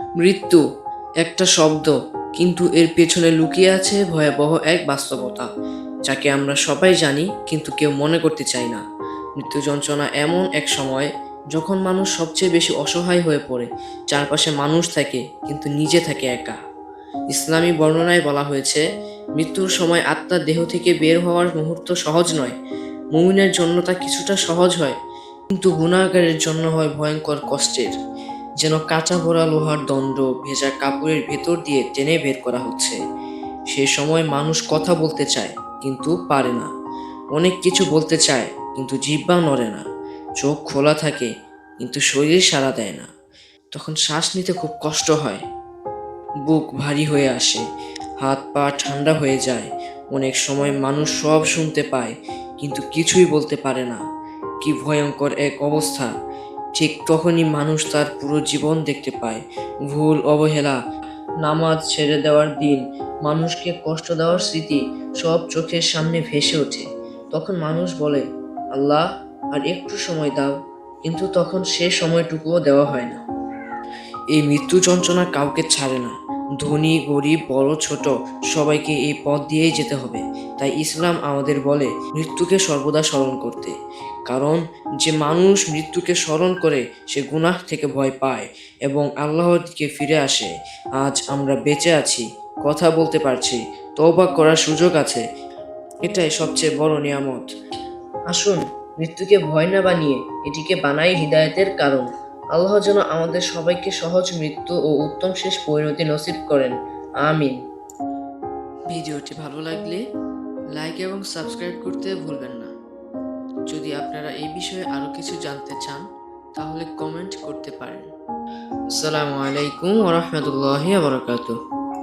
মৃত্যু, একটা শব্দ, কিন্তু এর পেছনে লুকিয়ে আছে ভয়াবহ এক বাস্তবতা, যাকে আমরা সবাই জানি কিন্তু কেউ মনে করতে চাই না। মৃত্যু যন্ত্রণা এমন এক সময় যখন মানুষ সবচেয়ে বেশি অসহায় হয়ে পড়ে, চারপাশে মানুষ থাকে কিন্তু নিজে থাকে একা। ইসলামী বর্ণনায় বলা হয়েছে, মৃত্যুর সময় আত্মার দেহ থেকে বের হওয়ার মুহূর্ত সহজ নয়, মুমিনের জন্য তা কিছুটা সহজ হয়, কিন্তু গুণাগারের জন্য হয় ভয়ঙ্কর কষ্টের। যেন কাঁচা ভরা লোহার দণ্ড ভেজা কাপড়ের ভেতর দিয়ে টেনে বের করা হচ্ছে। সে সময় মানুষ কথা বলতে চায়, কিন্তু পারে না। অনেক কিছু বলতে চায়, কিন্তু জিব্বা নড়ে না। চোখ খোলা থাকে, কিন্তু শরীর সাড়া দেয় না। তখন শ্বাস নিতে খুব কষ্ট হয়। বুক ভারী হয়ে আসে, হাত পা ঠান্ডা হয়ে যায়। অনেক সময় মানুষ সব শুনতে পায়, কিন্তু কিছুই বলতে পারে না। কি ভয়ঙ্কর এক অবস্থা। ঠিক তখনই মানুষ তার পুরো জীবন দেখতে পায়। ভুল, অবহেলা, নামাজ ছেড়ে দেওয়ার দিন, মানুষকে কষ্ট দেওয়ার স্মৃতি সব চোখের সামনে ভেসে ওঠে। তখন মানুষ বলে, আল্লাহ, আর একটু সময় দাও। কিন্তু তখন সে সময়টুকুও দেওয়া হয় না। এই মৃত্যু যন্ত্রণা কাউকে ছাড়ে না। ধনী, গরিব, বড়, ছোট সবাইকে এই পথ দিয়েই যেতে হবে। তাই ইসলাম আমাদের বলে, মৃত্যুকে সর্বদা স্মরণ করতে। কারণ, যে মানুষ মৃত্যুকে স্মরণ করে, সে গুনাহ থেকে ভয় পায় এবং আল্লাহর দিকে ফিরে আসে। আজ আমরা বেঁচে আছি, কথা বলতে পারছি, তওবা করার সুযোগ আছে। এটাই সবচেয়ে বড় নিয়ামত। আসুন, মৃত্যুকে ভয় না বানিয়ে এটিকে বানাই হৃদায়তের কারণ। আল্লাহ যেন আমাদের সবাইকে সহজ মৃত্যু ও উত্তম শেষ পরিণতি নসিব করেন। আমিন। ভিডিওটি ভালো লাগলে লাইক এবং সাবস্ক্রাইব করতে ভুলবেন না। যদি আপনারা এই বিষয়ে আরও কিছু জানতে চান, তাহলে কমেন্ট করতে পারেন। আসসালামু আলাইকুম ওরহমতুল্লাহ বারকাতুহ।